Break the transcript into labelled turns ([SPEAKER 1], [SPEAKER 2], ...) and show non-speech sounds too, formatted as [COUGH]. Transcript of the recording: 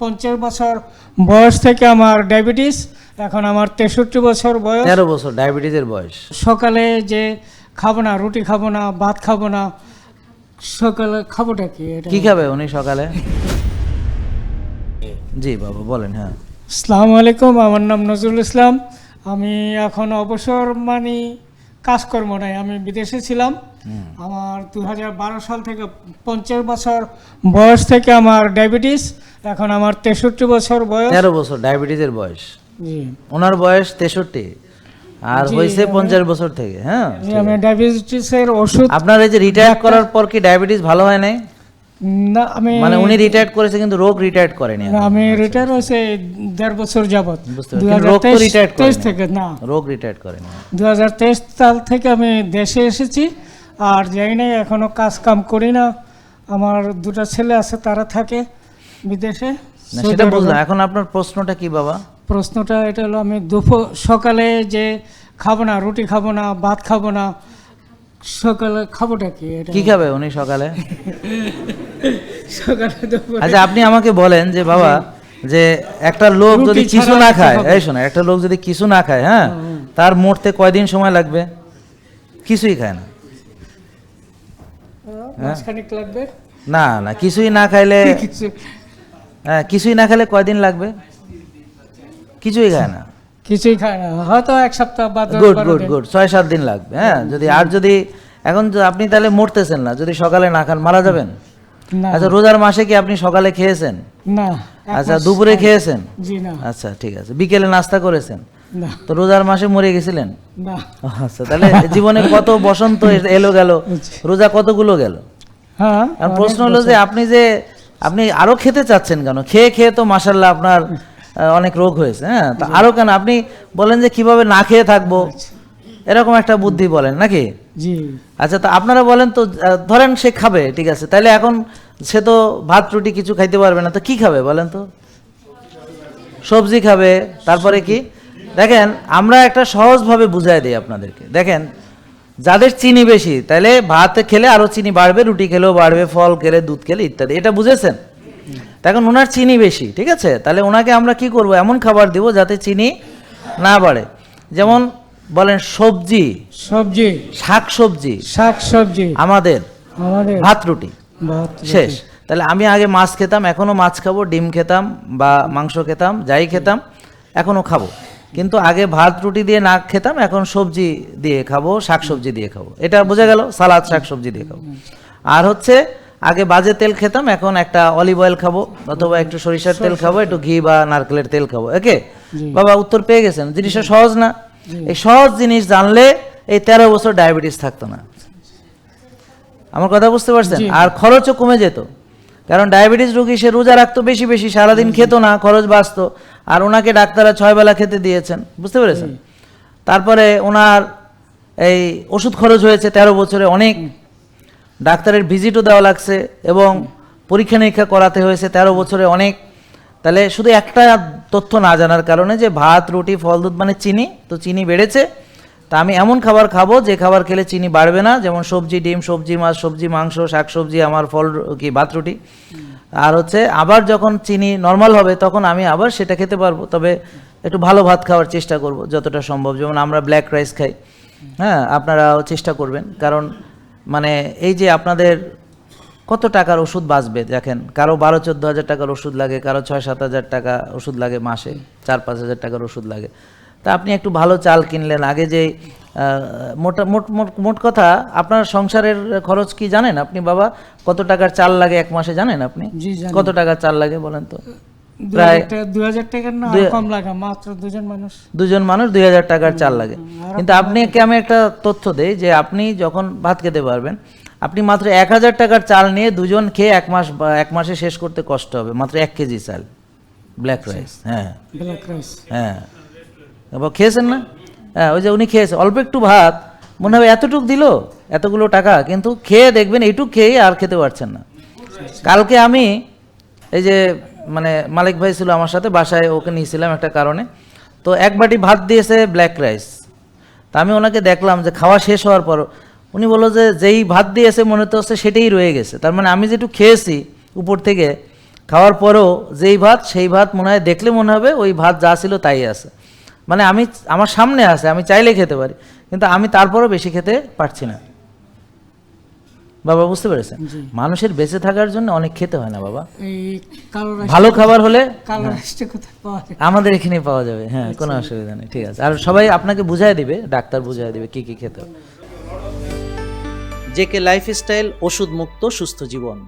[SPEAKER 1] পঞ্চাশ বছর বয়স থেকে আমার ডায়াবেটিস এখন আমার তেষট্টি বছর বয়স।
[SPEAKER 2] তেরো বছর ডায়াবেটিসের বয়স।
[SPEAKER 1] সকালে যে খাব না রুটি খাব না ভাত খাব না সকালে খাবোটা কি এটা?
[SPEAKER 2] কি খাবে উনি সকালে? জি বাবা বলেন হ্যাঁ।
[SPEAKER 1] আসসালামু আলাইকুম আমার নাম নজরুল ইসলাম। আমি এখন অবসর মানে কাজকর্ম নাই। আমি বিদেশে ছিলাম। আমার দুহাজার বারো সাল থেকে পঞ্চাশ বছর বয়স থেকে আমার ডায়াবেটিস। এখন আমার তেষট্টি বছর বয়স।
[SPEAKER 2] তেরো বছর ডায়াবেটিসের বয়স।
[SPEAKER 1] জি।
[SPEAKER 2] ওনার বয়স তেষট্টি। আর হয়েছে পঞ্চাশ বছর থেকে হ্যাঁ?
[SPEAKER 1] আমি ডায়াবেটিসের ওষুধ
[SPEAKER 2] আপনার এই যে রিটায়ার করার পর কি ডায়াবেটিস ভালো হয় নাই?
[SPEAKER 1] না আমি
[SPEAKER 2] মানে উনি রিটায়ার করেছে কিন্তু রোগ রিটায়ার করেনি
[SPEAKER 1] না, আমি রিটায়ার হয়েছে দেড় বছর যাবত
[SPEAKER 2] বুঝতে
[SPEAKER 1] দুই
[SPEAKER 2] পারছি কিন্তু
[SPEAKER 1] হাজার
[SPEAKER 2] রোগ তো রিটায়ার
[SPEAKER 1] তেইশ থেকে না।
[SPEAKER 2] রোগ রিটায়ার করেনি।
[SPEAKER 1] দু সাল থেকে আমি দেশে এসেছি আর যাই নাই এখনও কাজ কাম করি না। আমার দুটো ছেলে আছে তারা থাকে বিদেশে।
[SPEAKER 2] সেটা। বুঝলাম। এখন আপনার প্রশ্নটা কি বাবা?
[SPEAKER 1] প্রশ্নটা এটা হলো আমি দুপুর সকালে যে খাব না রুটি খাব না ভাত খাব না সকালে খাবোটা কি?
[SPEAKER 2] কি খাবে উনি সকালে? [LAUGHS]
[SPEAKER 1] সকালে
[SPEAKER 2] আচ্ছা আপনি আমাকে বলেন যে বাবা যে একটা লোক যদি কিছু না খায়? এই শোনো একটা লোক যদি কিছু না খায় হ্যাঁ তার মরতে কয়দিন সময় লাগবে? কিছুই খায় না।
[SPEAKER 1] লাগবে?
[SPEAKER 2] না না কিছুই না খাইলে [LAUGHS] হ্যাঁ কিছুই না খেলে কয়দিন লাগবে? কিছুই খায় না।
[SPEAKER 1] কিছুই খায় না। হয়তো এক সপ্তাহ বা
[SPEAKER 2] গুড গুড গুড ছয় সাত দিন লাগবে হ্যাঁ? যদি আর যদি এখন তো আপনি তাহলে মরতেছেন না যদি সকালে না খান মারা যাবেন? আচ্ছা রোজার মাসে কি আপনি সকালে খেয়েছেন?
[SPEAKER 1] না
[SPEAKER 2] আচ্ছা দুপুরে খেয়েছেন?
[SPEAKER 1] জি না।
[SPEAKER 2] আচ্ছা ঠিক আছে। বিকেলে নাস্তা করেছেন?
[SPEAKER 1] না।
[SPEAKER 2] তো রোজার মাসে মরে গেছিলেন?
[SPEAKER 1] না।
[SPEAKER 2] আচ্ছা তাহলে জীবনে কত বসন্ত এলো গেল? রোজা কতগুলো গেল?
[SPEAKER 1] হ্যাঁ
[SPEAKER 2] আর প্রশ্ন হলো যে আপনি যে আপনি আরও খেতে চাচ্ছেন কেন? খেয়ে খেয়ে তো মাসাল্লাহ আপনার অনেক রোগ হয়েছে হ্যাঁ? তা আরও কেন? আপনি বলেন যে কীভাবে না খেয়ে থাকব? এরকম একটা বুদ্ধি বলেন নাকি?
[SPEAKER 1] জি।
[SPEAKER 2] আচ্ছা তো আপনারা বলেন তো ধরেন সে খাবে ঠিক আছে তাহলে এখন সে তো ভাত রুটি কিছু খাইতে পারবে না তো কি খাবে বলেন তো? সবজি খাবে তারপরে কি? দেখেন আমরা একটা সহজভাবে বুঝাই দিই আপনাদেরকে। দেখেন যাদের চিনি বেশি তাহলে ভাত খেলে আরও চিনি বাড়বে রুটি খেলেও বাড়বে ফল খেলে দুধ খেলে ইত্যাদি এটা বুঝেছেন? এখন ওনার চিনি বেশি ঠিক আছে? তাহলে ওনাকে আমরা কি করব? এমন খাবার দিব যাতে চিনি না বাড়ে। যেমন বলেন সবজি।
[SPEAKER 1] সবজি।
[SPEAKER 2] শাক সবজি
[SPEAKER 1] শাক সবজি
[SPEAKER 2] আমাদের।
[SPEAKER 1] আমাদের।
[SPEAKER 2] ভাত রুটি। শেষ। তাহলে আমি আগে মাছ খেতাম এখনও মাছ খাব ডিম খেতাম বা মাংস খেতাম যাই খেতাম এখনও খাব। কিন্তু আগে ভাত রুটি দিয়ে না খেতাম এখন সবজি দিয়ে খাব শাক সবজি দিয়ে খাব। এটা বোঝা গেল? সালাদ শাক সবজি দিয়ে খাব। আর হচ্ছে আগে বাজে তেল খেতাম এখন একটা অলিভ অয়েল খাব অথবা একটু সরিষার তেল খাব একটু ঘি বা নারকেলের তেল খাব ওকে? বাবা উত্তর পেয়ে গেছেন জিনিসটা সহজ না? এই সহজ জিনিস জানলে এই তেরো বছর ডায়াবেটিস থাকতো না। আমার কথা বুঝতে পারছেন? আর খরচও কমে যেত। কারণ ডায়াবেটিস রোগী সে রোজা রাখতো বেশি বেশি সারাদিন খেত না খরচ বাঁচতো। আর ওনাকে ডাক্তাররা ছয় বেলা খেতে দিয়েছেন বুঝতে পেরেছেন? তারপরে ওনার এই ওষুধ খরচ হয়েছে তেরো বছরে অনেক। ডাক্তারের ভিজিটও দেওয়া লাগছে এবং পরীক্ষা নিরীক্ষা করাতে হয়েছে তেরো বছরে অনেক। তাহলে শুধু একটা তথ্য না জানার কারণে যে ভাত, রুটি, ফল, দুধ মানে চিনি, তো চিনি বেড়েছে। তা আমি এমন খাবার খাব যে খাবার খেলে চিনি বাড়বে না, যেমন সবজি, ডিম, সবজি, মাছ, সবজি, মাংস, শাক সবজি, আমার ফল, কি ভাত, রুটি। আর হচ্ছে আবার যখন চিনি নর্মাল হবে, তখন আমি আবার সেটা খেতে পারব। তবে একটু ভালো ভাত খাওয়ার চেষ্টা করব যতটা সম্ভব। যেমন আমরা ব্ল্যাক রাইস খাই। হ্যাঁ আপনারাও চেষ্টা করবেন। কারণ মানে এই যে আপনাদের কত টাকার ওষুধ বাঁচবে দেখেন কারও বারো চোদ্দ হাজার টাকার ওষুধ লাগে কারও ছয় সাত হাজার টাকা ওষুধ লাগে মাসে চার পাঁচ হাজার টাকার ওষুধ লাগে। তা আপনি একটু ভালো চাল কিনলেন আগে যে মোটা মোট মোট মোট কথা আপনার সংসারের খরচ কি জানেন আপনি বাবা? কত টাকার চাল লাগে এক মাসে জানেন আপনি? কত টাকার চাল লাগে বলেন তো? প্রায়
[SPEAKER 1] দুই হাজার টাকার না কম লাগে মাত্র দুজন মানুষ।
[SPEAKER 2] দুজন মানুষ দুই হাজার টাকার চাল লাগে। কিন্তু আপনাকে আমি একটা তথ্য দেই যে আপনি যখন ভাত খেতে পারবেন আপনি মাত্র এক হাজার টাকার চাল নিয়ে দুজন খেয়ে এক মাস এক মাসে শেষ করতে কষ্ট হবে মাত্র এক কেজি চাল ব্ল্যাক রাইস হ্যাঁ।
[SPEAKER 1] ব্ল্যাক রাইস
[SPEAKER 2] হ্যাঁ। এবার খেয়েছেন না? হ্যাঁ ওই যে উনি খেয়েছে অল্প একটু ভাত মনে হবে এতটুক দিল এতগুলো টাকা কিন্তু খেয়ে দেখবেন এইটুক খেয়ে আর খেতে পারছেন না। কালকে আমি এই যে মানে মালিক ভাই ছিল আমার সাথে, বাসায় ওকে নিয়েছিলাম একটা কারণে। তো এক বাটি ভাত দিয়েছে ব্ল্যাক রাইস তা আমি ওনাকে দেখলাম যে খাওয়া শেষ হওয়ার পর উনি বলল যে যেই ভাত দিয়েছে মনে তো হচ্ছে সেটাই রয়ে গেছে। তার মানে আমি যেটু খেয়েছি উপর থেকে, খাওয়ার পরেও যেই ভাত সেই ভাত মনে হয় দেখলে মনে হবে ওই ভাত যা ছিল তাই আছে। মানে আমি, আমার সামনে আছে, আমি চাইলে খেতে পারি, কিন্তু আমি তারপরও বেশি খেতে পারছি না। বাবা বুঝতে পেরেছেন? মানুষের বেঁচে থাকার জন্য অনেক খেতে হয় না বাবা। ভালো খাবার হলে
[SPEAKER 1] যায়?
[SPEAKER 2] আমাদের এখানে পাওয়া যাবে হ্যাঁ কোনো অসুবিধা নেই ঠিক আছে। আর সবাই আপনাকে বুঝাই দিবে ডাক্তার বুঝাই দিবে কি কি খেতে হবে। জেকে লাইফস্টাইল ওষুধ মুক্ত সুস্থ জীবন।